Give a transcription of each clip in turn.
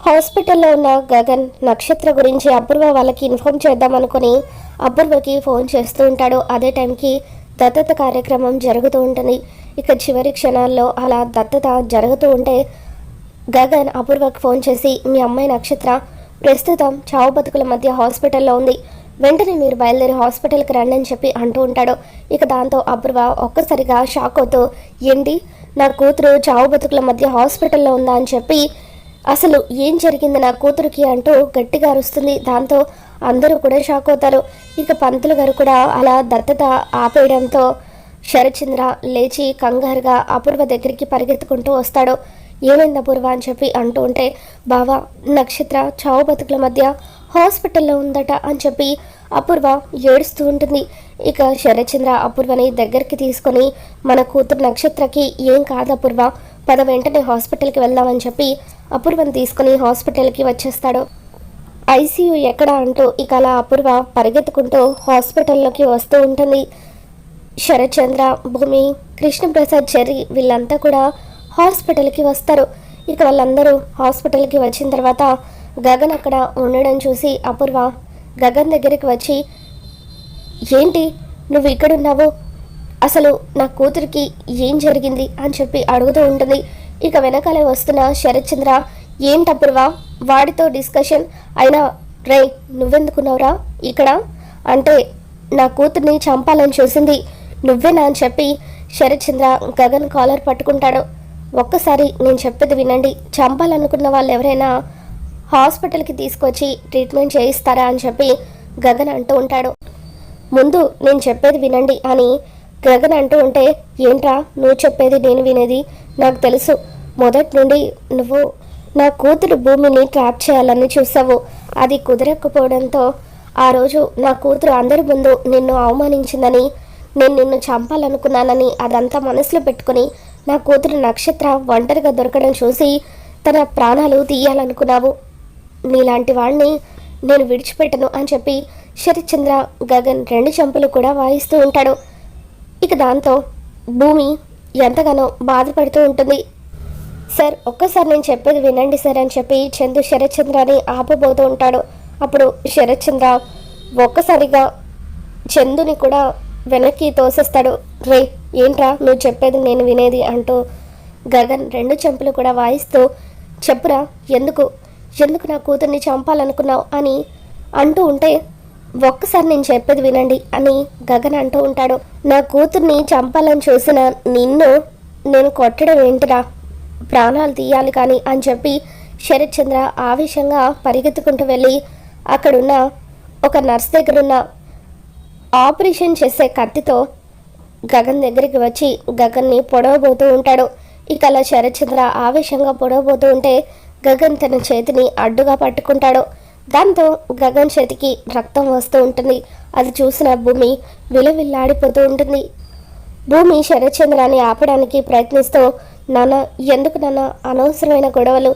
హాస్పిటల్లో ఉన్న గగన్ నక్షత్ర గురించి అపూర్వ వాళ్ళకి ఇన్ఫామ్ చేద్దాం అనుకుని అపూర్వకి ఫోన్ చేస్తూ ఉంటాడు. అదే టైంకి దత్తత కార్యక్రమం జరుగుతూ ఉంటుంది. ఇక చివరి క్షణాల్లో అలా దత్తత జరుగుతూ ఉంటే గగన్ అపూర్వకి ఫోన్ చేసి మీ అమ్మాయి నక్షత్ర ప్రస్తుతం చావు బతుకుల మధ్య హాస్పిటల్లో ఉంది. వెంటనే మీరు బయలుదేరి హాస్పిటల్కి రండి అని చెప్పి అంటూ ఉంటాడు. ఇక దాంతో అపూర్వ ఒక్కసారిగా షాక్ అవుతూ ఏంటి? నా కూతురు చావు బతుకుల మధ్య హాస్పిటల్లో ఉందా? అని చెప్పి అసలు ఏం జరిగింది నా కూతురికి అంటూ గట్టిగా అరుస్తుంది. దాంతో అందరూ కూడా షాక్ అవుతారు. ఇక పంతులు గారు కూడా అలా దత్తత ఆపేయడంతో శరచంద్ర లేచి కంగారుగా అపూర్వ దగ్గరికి పరిగెత్తుకుంటూ వస్తాడు. ఏమైంది అపూర్వ? అని చెప్పి అంటూ ఉంటే బావా నక్షత్ర చావు బతుకుల మధ్య హాస్పిటల్లో ఉందట అని చెప్పి అపూర్వ ఏడుస్తూ ఉంటుంది. ఇక శరచంద్ర అపూర్వని దగ్గరికి తీసుకొని మన కూతురు నక్షత్రకి ఏం కాదు అపూర్వ. పద వెంటనే హాస్పిటల్కి వెళ్దామని చెప్పి అపూర్వం తీసుకుని హాస్పిటల్కి వచ్చేస్తాడు. ఐసీయూ ఎక్కడ అంటూ ఇక అలా అపూర్వ పరిగెత్తుకుంటూ హాస్పిటల్లోకి వస్తూ ఉంటుంది. శరత్చంద్ర భూమి కృష్ణప్రసాద్ చెర్రి వీళ్ళంతా కూడా హాస్పిటల్కి వస్తారు. ఇక వాళ్ళందరూ హాస్పిటల్కి వచ్చిన తర్వాత గగన్ అక్కడ ఉండడం చూసి అపూర్వ గగన్ దగ్గరికి వచ్చి ఏంటి? నువ్వు ఇక్కడున్నావు? అసలు నా కూతురికి ఏం జరిగింది అని చెప్పి అడుగుతూ ఉంటుంది. ఇక వెనకాలే వస్తున్న శరత్చంద్ర ఏంటప్పుడువా వాడితో డిస్కషన్ అయినా రే నువ్వెందుకున్నావురా ఇక్కడ? అంటే నా కూతుర్ని చంపాలని చూసింది నువ్వేనా? అని చెప్పి శరత్చంద్ర గగన్ కాలర్ పట్టుకుంటాడు. ఒక్కసారి నేను చెప్పేది వినండి. చంపాలనుకున్న వాళ్ళు ఎవరైనా హాస్పిటల్కి తీసుకొచ్చి ట్రీట్మెంట్ చేయిస్తారా? అని చెప్పి గగన్ అంటూ ఉంటాడు. ముందు నేను చెప్పేది వినండి అని గగన్ అంటూ ఉంటే ఏంట్రా? నువ్వు చెప్పేది నేను వినేది నాకు తెలుసు. మొదటి నుండి నువ్వు నా కూతురు భూమిని ట్రాప్ చేయాలని చూసావు. అది కుదరకపోవడంతో ఆ రోజు నా కూతురు అందరి ముందు నిన్ను అవమానించిందని నేను నిన్ను చంపాలనుకున్నానని అదంతా మనసులో పెట్టుకుని నా కూతురు నక్షత్ర ఒంటరిగా దొరకడం చూసి తన ప్రాణాలు తీయాలనుకున్నావు. నీలాంటి వాడిని నేను విడిచిపెట్టను అని చెప్పి శరత్చంద్ర గగన్ రెండు చంపులు కూడా వాయిస్తూ ఉంటాడు. ఇక దాంతో భూమి ఎంతగానో బాధపడుతూ ఉంటుంది. సార్ ఒక్కసారి నేను చెప్పేది వినండి సార్ అని చెప్పి చందు శరత్చంద్రని ఆపబోతూ ఉంటాడు. అప్పుడు శరత్చంద్ర ఒక్కసారిగా చందుని కూడా వెనక్కి తోసేస్తాడు. రే ఏంట్రా నువ్వు చెప్పేది నేను వినేది అంటూ గగన్ రెండు చెంపులు కూడా వాయిస్తూ చెప్పురా ఎందుకు? ఎందుకు నా కూతుర్ని చంపాలనుకున్నావు? అని అంటూ ఉంటే ఒక్కసారి నేను చెప్పేది వినండి అని గగన్ అంటూ ఉంటాడు. నా కూతుర్ని చంపాలని చూసిన నిన్ను నేను కొట్టడం ఏంటిరా? ప్రాణాలు తీయాలి కానీ అని చెప్పి శరత్ చంద్ర ఆవేశంగా పరిగెత్తుకుంటూ వెళ్ళి అక్కడున్న ఒక నర్స్ దగ్గరున్న ఆపరేషన్ చేసే కత్తితో గగన్ దగ్గరికి వచ్చి గగన్ని పొడవబోతూ ఉంటాడు. ఇక అలా శరత్చంద్ర ఆవేశంగా పొడవబోతూ ఉంటే గగన్ తన చేతిని అడ్డుగా పట్టుకుంటాడు. దాంతో గగన్ చేతికి రక్తం వస్తూ ఉంటుంది. అది చూసిన భూమి విలవిల్లాడిపోతూ ఉంటుంది. భూమి శరత్చంద్రాన్ని ఆపడానికి ప్రయత్నిస్తూ నాన్న ఎందుకు నాన్న? అనవసరమైన గొడవలు.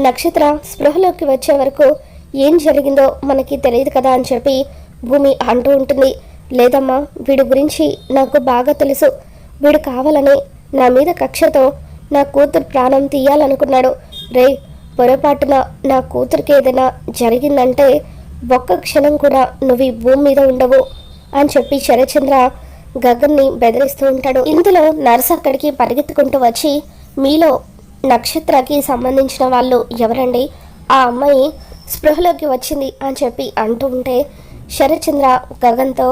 నక్షత్ర స్పృహలోకి వచ్చే వరకు ఏం జరిగిందో మనకి తెలియదు కదా అని చెప్పి భూమి అంటూ ఉంటుంది. లేదమ్మా వీడి గురించి నాకు బాగా తెలుసు. వీడు కావాలని నా మీద కక్షతో నా కూతురు ప్రాణం తీయాలనుకున్నాడు. రే పొరపాటున నా కూతురికి ఏదైనా జరిగిందంటే ఒక్క క్షణం కూడా నువ్వు ఈ భూమి మీద ఉండవు అని చెప్పి శరచంద్ర గగన్ని బెదిరిస్తూ ఉంటాడు. ఇందులో నర్స్ అక్కడికి పరిగెత్తుకుంటూ వచ్చి మీలో నక్షత్రకి సంబంధించిన వాళ్ళు ఎవరండి? ఆ అమ్మాయి స్పృహలోకి వచ్చింది అని చెప్పి అంటూ ఉంటే శరచంద్ర గగన్తో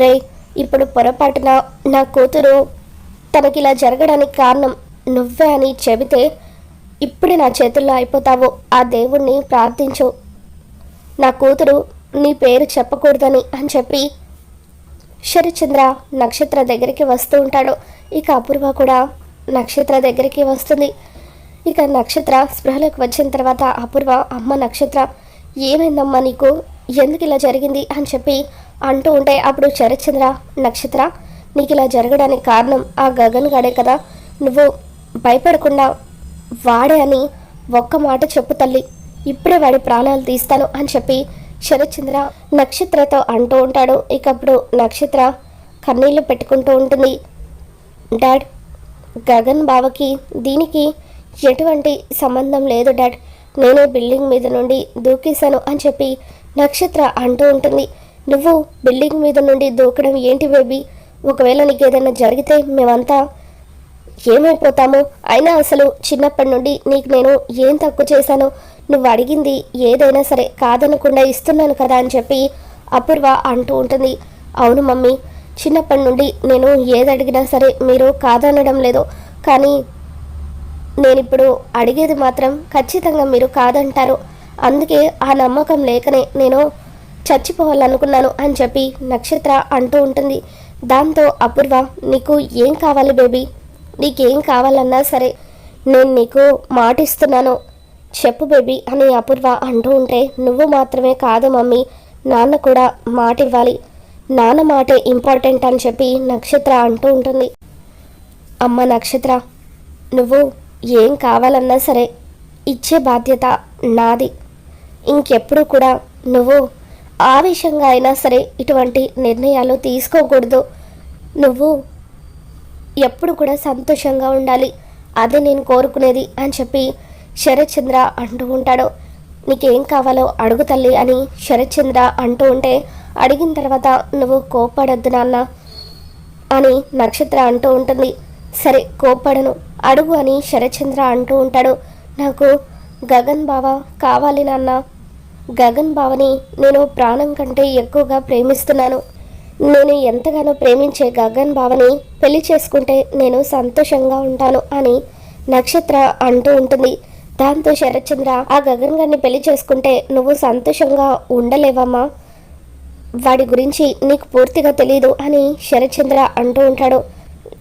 రే ఇప్పుడు పొరపాటున నా కూతురు తనకి ఇలా జరగడానికి కారణం నువ్వే అని చెబితే ఇప్పుడే నా చేతుల్లో అయిపోతావు ఆ దేవుణ్ణి ప్రార్థించు. నా కూతురు నీ పేరు చెప్పకూడదని అని చెప్పి శరచంద్ర నక్షత్ర దగ్గరికి వస్తూ ఉంటాడు. ఇక అపూర్వ కూడా నక్షత్ర దగ్గరికి వస్తుంది. ఇక నక్షత్ర స్పృహలోకి వచ్చిన తర్వాత అపూర్వ అమ్మ నక్షత్ర ఏమైందమ్మా నీకు? ఎందుకు ఇలా జరిగింది? అని చెప్పి అంటూ ఉంటే అప్పుడు శరచంద్ర నక్షత్ర నీకు ఇలా జరగడానికి కారణం ఆ గగన్ గడే కదా. నువ్వు భయపడకుండా వాడే అని ఒక్క మాట చెప్పు తల్లి. ఇప్పుడే వాడి ప్రాణాలు తీస్తాను అని చెప్పి శరత్చంద్ర నక్షత్రతో అంటూ ఉంటాడు. ఇక అప్పుడు నక్షత్ర కన్నీళ్ళు పెట్టుకుంటూ ఉంటుంది. డాడ్ గగన్ బావకి దీనికి ఎటువంటి సంబంధం లేదు డాడ్. నేనే బిల్డింగ్ మీద నుండి దూకేశాను అని చెప్పి నక్షత్ర అంటూ ఉంటుంది. నువ్వు బిల్డింగ్ మీద నుండి దూకడం ఏంటి బేబీ? ఒకవేళ నీకు ఏదైనా జరిగితే మేమంతా ఏమైపోతాము? అయినా అసలు చిన్నప్పటి నుండి నీకు నేను ఏం తక్కువ చేశాను నువ్వు అడిగింది ఏదైనా సరే కాదనకుండా ఇస్తున్నాను కదా అని చెప్పి అపూర్వ అంటూ ఉంటుంది. అవును మమ్మీ చిన్నప్పటి నుండి నేను ఏది అడిగినా సరే మీరు కాదనడం లేదు. కానీ నేను ఇప్పుడు అడిగేది మాత్రం ఖచ్చితంగా మీరు కాదంటారు. అందుకే ఆ నమ్మకం లేకనే నేను చచ్చిపోవాలనుకున్నాను అని చెప్పి నక్షత్ర అంటూ ఉంటుంది. దాంతో అపూర్వ నీకు ఏం కావాలి బేబీ? నీకేం కావాలన్నా సరే నేను నీకు మాటిస్తున్నాను. చెప్పు బేబీ అని అపూర్వ అంటూ ఉంటే నువ్వు మాత్రమే కాదు మమ్మీ నాన్న కూడా మాట ఇవ్వాలి నాన్న మాటే ఇంపార్టెంట్ అని చెప్పి నక్షత్ర అంటూ ఉంటుంది. అమ్మ నక్షత్ర నువ్వు ఏం కావాలన్నా సరే ఇచ్చే బాధ్యత నాది. ఇంకెప్పుడు కూడా నువ్వు ఆవేశంగా అయినా సరే ఇటువంటి నిర్ణయాలు తీసుకోకూడదు. నువ్వు ఎప్పుడు కూడా సంతోషంగా ఉండాలి. అదే నేను కోరుకునేది అని చెప్పి శరత్చంద్ర అంటూ ఉంటాడు. నీకేం కావాలో అడుగు తల్లి అని శరత్చంద్ర అంటూ ఉంటే అడిగిన తర్వాత నువ్వు కోపడొద్దు నాన్న అని నక్షత్ర అంటూ ఉంటుంది. సరే కోపడను అడుగు అని శరత్చంద్ర అంటూ ఉంటాడు. నాకు గగన్ బావ కావాలి నాన్న. గగన్ బావని నేను ప్రాణం కంటే ఎక్కువగా ప్రేమిస్తున్నాను. నేను ఎంతగానో ప్రేమించే గగన్ బావని పెళ్ళి చేసుకుంటే నేను సంతోషంగా ఉంటాను అని నక్షత్ర అంటూ ఉంటుంది. దాంతో శరత్చంద్ర ఆ గగన్ గారిని పెళ్ళి చేసుకుంటే నువ్వు సంతోషంగా ఉండలేవమ్మా? వాడి గురించి నీకు పూర్తిగా తెలియదు అని శరత్చంద్ర అంటూ ఉంటాడు.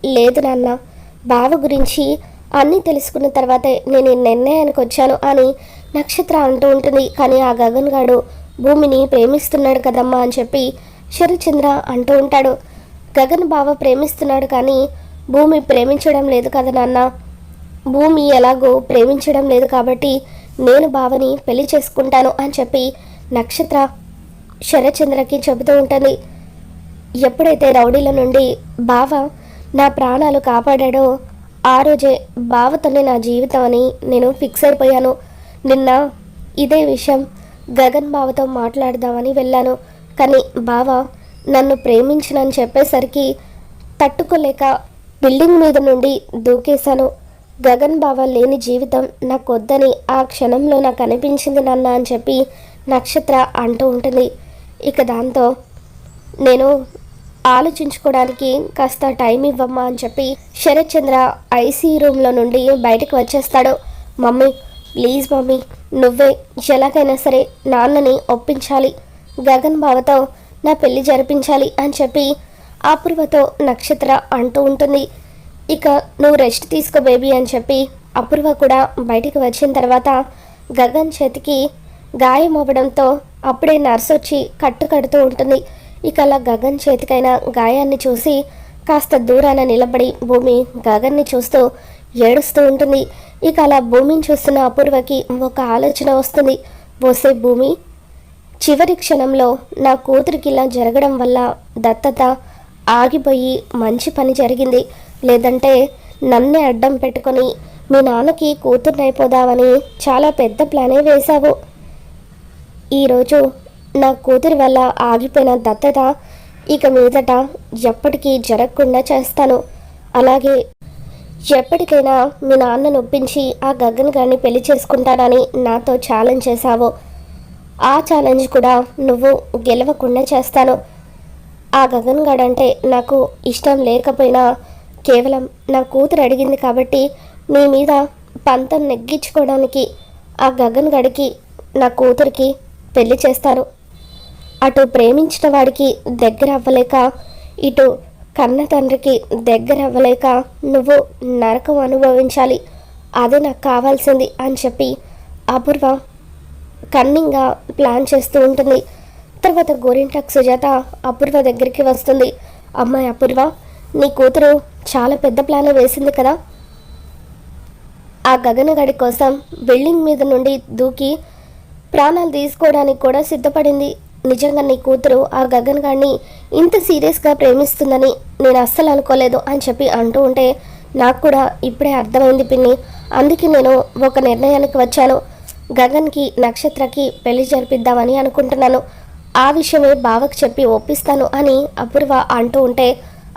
లేదు నాన్న బావ గురించి అన్నీ తెలుసుకున్న తర్వాతే నేను ఈ నిర్ణయానికి వచ్చాను అని నక్షత్ర అంటూ ఉంటుంది. కానీ ఆ గగన్ గాడు భూమిని ప్రేమిస్తున్నాడు కదమ్మా అని చెప్పి శరచంద్ర అంటూ ఉంటాడు. గగన్ బావ ప్రేమిస్తున్నాడు కానీ భూమి ప్రేమించడం లేదు కదా నాన్న. భూమి ఎలాగో ప్రేమించడం లేదు కాబట్టి నేను బావని పెళ్ళి చేసుకుంటాను అని చెప్పి నక్షత్ర శరచంద్రకి చెబుతూ ఉంటుంది. ఎప్పుడైతే రౌడీల నుండి బావ నా ప్రాణాలు కాపాడాడో ఆ రోజే బావతోనే నా జీవితం అని నేను ఫిక్స్ అయిపోయాను. నిన్న ఇదే విషయం గగన్ బావతో మాట్లాడదామని వెళ్ళాను. కానీ బావ నన్ను ప్రేమించినని చెప్పేసరికి తట్టుకోలేక బిల్డింగ్ మీద నుండి దూకేశాను. గగన్ బావ లేని జీవితం నాకు వద్దని ఆ క్షణంలో నాకు అనిపించింది నాన్న అని చెప్పి నక్షత్ర అంటూ ఉంటుంది. ఇక దాంతో నేను ఆలోచించుకోవడానికి కాస్త టైం ఇవ్వమ్మా అని చెప్పి శరత్ చంద్ర ఐసీ రూమ్లో నుండి బయటకు వచ్చేస్తాడు. మమ్మీ ప్లీజ్ మమ్మీ నువ్వే ఎలాగైనా సరే నాన్నని ఒప్పించాలి. గగన్ బావతో నా పెళ్ళి జరిపించాలి అని చెప్పి అపూర్వతో నక్షత్ర అంటూ ఉంటుంది. ఇక నువ్వు రెస్ట్ తీసుకో బేబీ అని చెప్పి అపూర్వ కూడా బయటికి వచ్చిన తర్వాత గగన్ చేతికి గాయం అవ్వడంతో అప్పుడే నర్స్ వచ్చి కట్టు కడుతూ ఉంటుంది. ఇక అలా గగన్ చేతికైన గాయాన్ని చూసి కాస్త దూరాన నిలబడి భూమి గగన్ని చూస్తూ ఏడుస్తూ ఉంటుంది. ఇక అలా భూమిని చూస్తున్న అపూర్వకి ఒక ఆలోచన వస్తుంది. పోసే భూమి చివరి క్షణంలో నా కూతురికి ఇలా జరగడం వల్ల దత్తత ఆగిపోయి మంచి పని జరిగింది. లేదంటే నన్నే అడ్డం పెట్టుకొని మీ నాన్నకి కూతుర్నైపోదామని చాలా పెద్ద ప్లానే వేశావు. ఈరోజు నా కూతురి వల్ల ఆగిపోయిన దత్తత ఇక మీదట ఎప్పటికీ జరగకుండా చేస్తాను. అలాగే ఎప్పటికైనా మీ నాన్న నొప్పించి ఆ గగన్ గారిని పెళ్ళి చేసుకుంటానని నాతో ఛాలెంజ్ చేశావు. ఆ ఛాలెంజ్ కూడా నువ్వు గెలవకుండా చేస్తాను. ఆ గగన్ గడంటే నాకు ఇష్టం లేకపోయినా కేవలం నా కూతురు అడిగింది కాబట్టి నీ మీద పంతం నెగ్గించుకోవడానికి ఆ గగన్ గడికి నా కూతురికి పెళ్ళి చేస్తారు అటు ప్రేమించిన వాడికి దగ్గర అవ్వలేక ఇటు కన్న తండ్రికి దగ్గర అవ్వలేక నువ్వు నరకం అనుభవించాలి. అదే నాకు కావాల్సింది అని చెప్పి అపూర్వ కన్నింగ్గా ప్లాన్ చేస్తూ ఉంటుంది. తర్వాత గోరింటాక్ సుజాత అపూర్వ దగ్గరికి వస్తుంది. అమ్మాయి అపూర్వ నీ కూతురు చాలా పెద్ద ప్లాన్ వేసింది కదా. ఆ గగనగడి కోసం బిల్డింగ్ మీద నుండి దూకి ప్రాణాలు తీసుకోవడానికి కూడా సిద్ధపడింది. నిజంగా నీ కూతురు ఆ గగన్ గారిని ఇంత సీరియస్గా ప్రేమిస్తుందని నేను అస్సలు అనుకోలేదు అని చెప్పి అంటూ ఉంటే నాకు కూడా ఇప్పుడే అర్థమైంది పిన్ని. అందుకే నేను ఒక నిర్ణయానికి వచ్చాను. గగన్కి నక్షత్రకి పెళ్ళి జరిపిద్దామని అనుకుంటున్నాను. ఆ విషయమే బావకు చెప్పి ఒప్పిస్తాను అని అపూర్వ అంటూ ఉంటే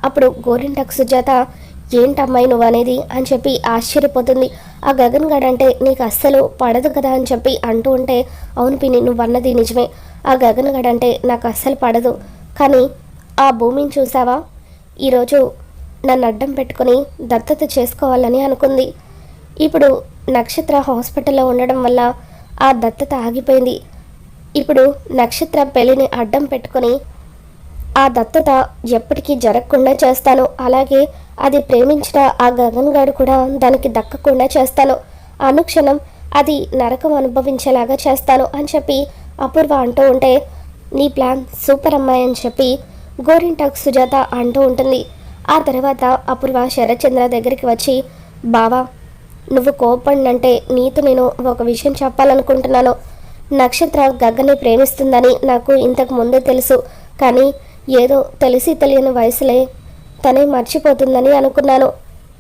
అప్పుడు గోరింటకు సుజాత ఏంటమ్మాయి నువ్వు అనేది అని చెప్పి ఆశ్చర్యపోతుంది. ఆ గగన్ గడంటే అంటే నీకు అస్సలు పడదు కదా అని చెప్పి అంటూ ఉంటే అవును పిన్ని నువ్వు అన్నది నిజమే. ఆ గగన్ గడంటే అంటే నాకు అస్సలు పడదు. కానీ ఆ భూమిని చూసావా? ఈరోజు నన్ను అడ్డం పెట్టుకొని దత్తత చేసుకోవాలని అనుకుంది. ఇప్పుడు నక్షత్ర హాస్పిటల్లో ఉండడం వల్ల ఆ దత్తత ఆగిపోయింది. ఇప్పుడు నక్షత్ర పెళ్ళిని అడ్డం పెట్టుకొని ఆ దత్తత ఎప్పటికీ జరగకుండా చేస్తాను. అలాగే అది ప్రేమించిన ఆ గగన్ గారు కూడా దానికి దక్కకుండా చేస్తాను. అనుక్షణం అది నరకం అనుభవించేలాగా చేస్తాను అని చెప్పి అపూర్వ అంటూ ఉంటే నీ ప్లాన్ సూపర్ అమ్మాయి అని చెప్పి గోరింటాక్ సుజాత అంటూ ఉంటుంది. ఆ తర్వాత అపూర్వ శరత్చంద్ర దగ్గరికి వచ్చి బావా నువ్వు కోపడినంటే నీతో నేను ఒక విషయం చెప్పాలనుకుంటున్నాను. నక్షత్ర గగ్గని ప్రేమిస్తుందని నాకు ఇంతకు ముందే తెలుసు. కానీ ఏదో తెలిసి తెలియని వయసులే తనే మర్చిపోతుందని అనుకున్నాను.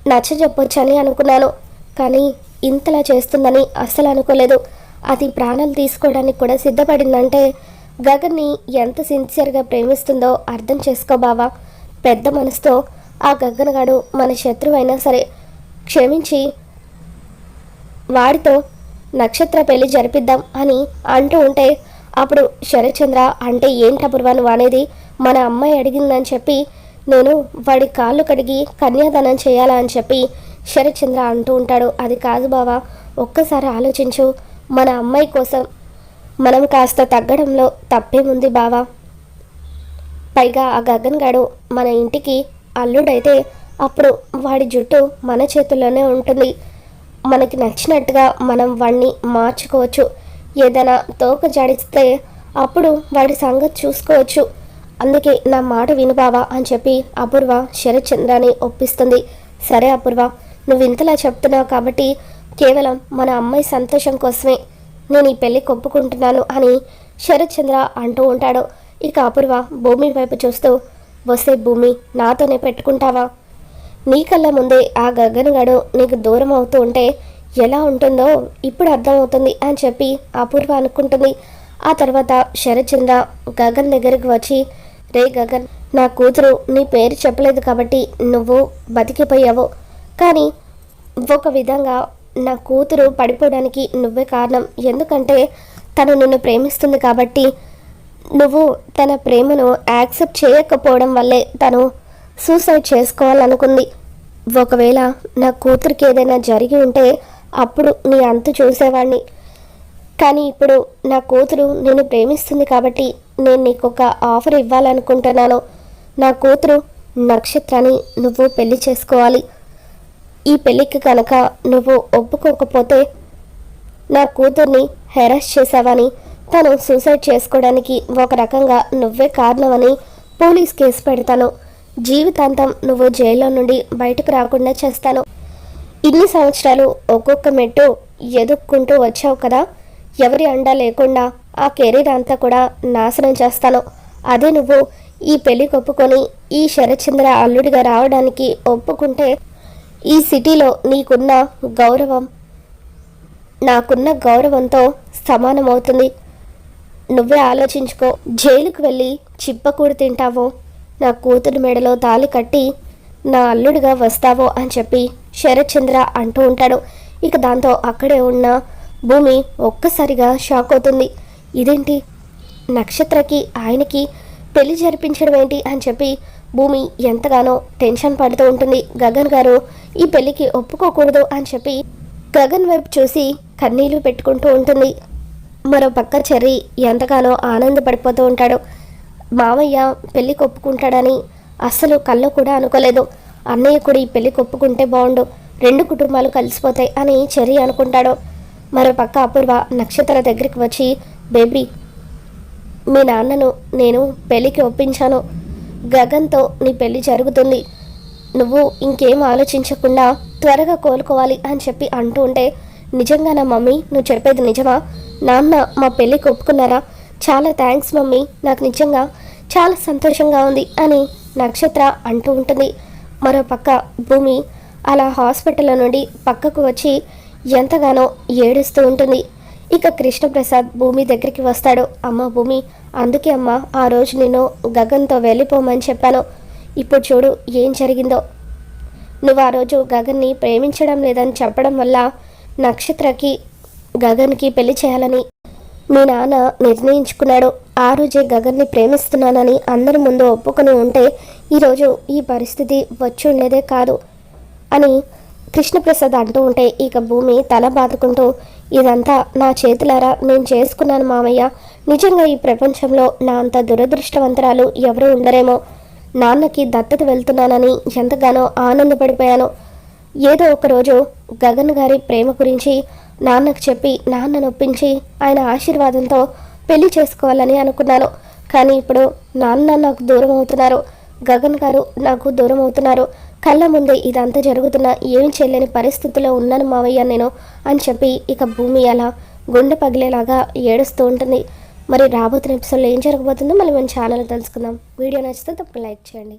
నచ్చ చెప్పొచ్చని అనుకున్నాను. కానీ ఇంతలా చేస్తుందని అస్సలు అనుకోలేదు. అది ప్రాణాలు తీసుకోవడానికి కూడా సిద్ధపడిందంటే గగన్ని ఎంత సిన్సియర్గా ప్రేమిస్తుందో అర్థం చేసుకో బావా. పెద్ద మనసుతో ఆ గగనగాడు మన శత్రువు అయినా సరే క్షమించి వాడితో నక్షత్ర పెళ్ళి జరిపిద్దాం అని అంటూ ఉంటే అప్పుడు శరత్చంద్ర అంటే ఏంటపుర్వా నువ్వు అనేది మన అమ్మాయి అడిగిందని చెప్పి నేను వాడి కాళ్ళు కడిగి కన్యాదానం చేయాలా అని చెప్పి శరత్చంద్ర అంటూ ఉంటాడు. అది కాదు బావా ఒక్కసారి ఆలోచించు. మన అమ్మాయి కోసం మనం కాస్త తగ్గడంలో తప్పేముంది బావా. పైగా ఆ గగన్ గాడు మన ఇంటికి అల్లుడైతే అప్పుడు వాడి జుట్టు మన చేతుల్లోనే ఉంటుంది. మనకి నచ్చినట్టుగా మనం వాడిని మార్చుకోవచ్చు. ఏదైనా తోక జాడిస్తే అప్పుడు వాడి సంగతి చూసుకోవచ్చు. అందుకే నా మాట విను బావా అని చెప్పి అపూర్వ శరత్చంద్రాని ఒప్పిస్తుంది. సరే అపూర్వ నువ్వు ఇంతలా చెప్తున్నావు కాబట్టి కేవలం మన అమ్మాయి సంతోషం కోసమే నేను ఈ పెళ్ళి కొప్పుకుంటున్నాను అని శరత్చంద్ర అంటూ ఉంటాడు. ఇక అపూర్వ భూమి వైపు చూస్తూ వస్తే భూమి నాతోనే పెట్టుకుంటావా? నీ కళ్ళ ముందే ఆ గగనగాడు నీకు దూరం అవుతూ ఉంటే ఎలా ఉంటుందో ఇప్పుడు అర్థమవుతుంది అని చెప్పి అపూర్వ అనుకుంటుంది. ఆ తర్వాత శరచంద్ర గగన్ దగ్గరికి వచ్చి రే గగన్ నా కూతురు నీ పేరు చెప్పలేదు కాబట్టి నువ్వు బతికిపోయావు. కానీ ఒక విధంగా నా కూతురు పడిపోవడానికి నువ్వే కారణం. ఎందుకంటే తను నిన్ను ప్రేమిస్తుంది కాబట్టి నువ్వు తన ప్రేమను యాక్సెప్ట్ చేయకపోవడం వల్లే తను సూసైడ్ చేసుకోవాలనుకుంది. ఒకవేళ నా కూతురికి ఏదైనా జరిగి ఉంటే అప్పుడు నీ అంతు చూసేవాడిని కానీ ఇప్పుడు నా కూతురు నేను ప్రేమిస్తుంది కాబట్టి నేను నీకు ఒక ఆఫర్ ఇవ్వాలనుకుంటున్నాను. నా కూతురు నక్షత్రాన్ని నువ్వు పెళ్ళి చేసుకోవాలి. ఈ పెళ్ళికి కనుక నువ్వు ఒప్పుకోకపోతే నా కూతుర్ని హెరాస్ చేశావని తను సూసైడ్ చేసుకోవడానికి ఒక రకంగా నువ్వే కారణమని పోలీస్ కేసు పెడతాను. జీవితాంతం నువ్వు జైల్లో నుండి బయటకు రాకుండా చేస్తాను. ఇన్ని సంవత్సరాలు ఒక్కొక్క మెట్టు ఎదుక్కుంటూ వచ్చావు కదా? ఎవరి అండా లేకుండా ఆ కెరీర్ అంతా కూడా నాశనం చేస్తాను. అదే నువ్వు ఈ పెళ్ళి ఒప్పుకొని ఈ శరచంద్ర అల్లుడిగా రావడానికి ఒప్పుకుంటే ఈ సిటీలో నీకున్న గౌరవం నాకున్న గౌరవంతో సమానమవుతుంది. నువ్వే ఆలోచించుకో జైలుకు వెళ్ళి చిప్పకూడు తింటావో? నా కూతురు మెడలో తాళి కట్టి నా అల్లుడిగా వస్తావో అని చెప్పి శరత్చంద్ర అంటూ ఉంటాడు. ఇక దాంతో అక్కడే ఉన్న భూమి ఒక్కసారిగా షాక్ అవుతుంది. ఇదేంటి? నక్షత్రకి ఆయనకి పెళ్ళి జరిపించడం ఏంటి? అని చెప్పి భూమి ఎంతగానో టెన్షన్ పడుతూ ఉంటుంది. గగన్ గారు ఈ పెళ్ళికి ఒప్పుకోకూడదు అని చెప్పి గగన్ వైపు చూసి కన్నీళ్ళు పెట్టుకుంటూ ఉంటుంది. మరో పక్క చెర్రి ఎంతగానో ఆనందపడిపోతూ ఉంటాడు. మామయ్య పెళ్ళి ఒప్పుకుంటాడని అస్సలు కల్లో కూడా అనుకోలేదు. అన్నయ్య కూడా ఈ పెళ్ళి ఒప్పుకుంటే బాగుండు. రెండు కుటుంబాలు కలిసిపోతాయి అని చెర్రి అనుకుంటాడు. మరో పక్క అపూర్వ నక్షత్ర దగ్గరికి వచ్చి బేబీ మీ నాన్నను నేను పెళ్ళికి ఒప్పించాను. గగన్తో నీ పెళ్ళి జరుగుతుంది. నువ్వు ఇంకేం ఆలోచించకుండా త్వరగా కోలుకోవాలి అని చెప్పి అంటూ ఉంటే నిజంగా నా మమ్మీ నువ్వు చెప్పేది నిజమా? నాన్న మా పెళ్ళికి ఒప్పుకున్నారా? చాలా థ్యాంక్స్ మమ్మీ. నాకు నిజంగా చాలా సంతోషంగా ఉంది అని నక్షత్ర అంటూ ఉంటుంది. మరో పక్క భూమి అలా హాస్పిటల్ నుండి పక్కకు వచ్చి ఎంతగానో ఏడుస్తూ ఉంటుంది. ఇక కృష్ణప్రసాద్ భూమి దగ్గరికి వస్తాడు. అమ్మ భూమి అందుకే అమ్మ ఆ రోజు నేను గగన్తో వెళ్ళిపోమని చెప్పాను. ఇప్పుడు చూడు ఏం జరిగిందో. నువ్వు ఆ రోజు గగన్ని ప్రేమించడం లేదని చెప్పడం వల్ల నక్షత్రకి గగన్కి పెళ్ళి చేయాలని మీ నాన్న నిర్ణయించుకున్నాడు. ఆ రోజే గగన్ని ప్రేమిస్తున్నానని అందరి ముందు ఒప్పుకొని ఉంటే ఈరోజు ఈ పరిస్థితి వచ్చి ఉండేదే కాదు అని కృష్ణప్రసాద్ అంటూ ఉంటే ఇక భూమి తల బాదుకుంటూ ఇదంతా నా చేతులారా నేను చేసుకున్నాను మామయ్య. నిజంగా ఈ ప్రపంచంలో నా అంత దురదృష్టవంతరాలు ఎవరూ ఉండరేమో. నాన్నకి దత్తత వెళ్తున్నానని ఎంతగానో ఆనందపడిపోయాను. ఏదో ఒకరోజు గగన్ గారి ప్రేమ గురించి నాన్నకు చెప్పి నాన్నను ఒప్పించి ఆయన ఆశీర్వాదంతో పెళ్ళి చేసుకోవాలని అనుకున్నాను. కానీ ఇప్పుడు నాన్న నాకు దూరం అవుతున్నారు. గగన్ గారు నాకు దూరం అవుతున్నారు. కళ్ళ ముందే ఇదంతా జరుగుతున్న ఏం చేయలేని పరిస్థితిలో ఉన్నాను మావయ్య నేను అని చెప్పి ఇక భూమి అలా గుండె పగిలేలాగా ఏడుస్తూ ఉంటుంది. మరి రాబోతున్న ఎపిసోడ్లో ఏం జరగబోతుందో మళ్ళీ మన ఛానల్ తెలుసుకుందాం. వీడియో నచ్చితే తప్పక లైక్ చేయండి.